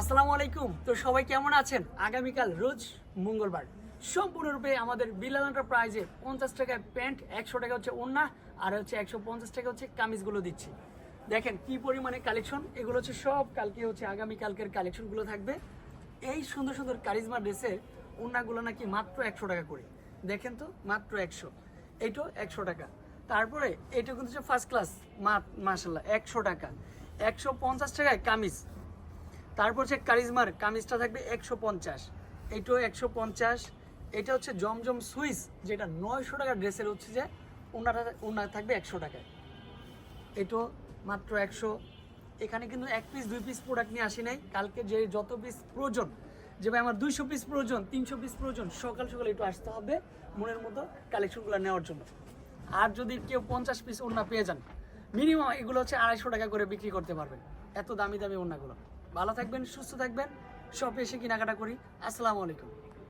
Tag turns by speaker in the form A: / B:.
A: আসসালামু আলাইকুম। তো সবাই কেমন আছেন? আগামীকাল রোজ মঙ্গলবার। সম্পূর্ণরূপে আমাদের বিলাল প্রাইজে পঞ্চাশ টাকায় প্যান্ট, একশো টাকা হচ্ছে ওড়না, আর হচ্ছে একশো পঞ্চাশ টাকা হচ্ছে কামিজগুলো দিচ্ছি। দেখেন কি পরিমাণে কালেকশন এগুলো হচ্ছে সব কালকে হচ্ছে আগামীকালকের কালেকশনগুলো থাকবে। এই সুন্দর সুন্দর কারিজমা ড্রেসের ওড়নাগুলো নাকি মাত্র একশো টাকা করে। দেখেন তো, মাত্র একশো। এইটাও একশো টাকা। তারপরে এটা কিন্তু হচ্ছে ফার্স্ট ক্লাস মাসাল্লাহ একশো টাকা। একশো পঞ্চাশ টাকায় কামিজ। তারপর হচ্ছে কারিজমার কামিজটা থাকবে একশো পঞ্চাশ। এইটাও একশো পঞ্চাশ। এটা হচ্ছে জমজম সুইস, যেটা নয়শো টাকা ড্রেসের হচ্ছে যে ওনারা ওনার থাকবে একশো টাকায়। এটাও মাত্র একশো। এখানে কিন্তু এক পিস দুই পিস প্রোডাক্ট নিয়ে আসি নাই। কালকে যে যত পিস প্রয়োজন, যে ভাই আমার দুইশো পিস প্রয়োজন, তিনশো পিস প্রয়োজন, সকাল সকাল একটু আসতে হবে মনের মতো কালেকশনগুলো নেওয়ার জন্য। আর যদি কেউ পঞ্চাশ পিস ওড়না পেয়ে যান মিনিমাম এগুলো হচ্ছে আড়াইশো টাকা করে বিক্রি করতে পারবেন, এত দামি দামি ওড়নাগুলো। ভালো থাকবেন সুস্থ থাকবেন। সব এসে কেনাকাটা করি। আসসালামু আলাইকুম।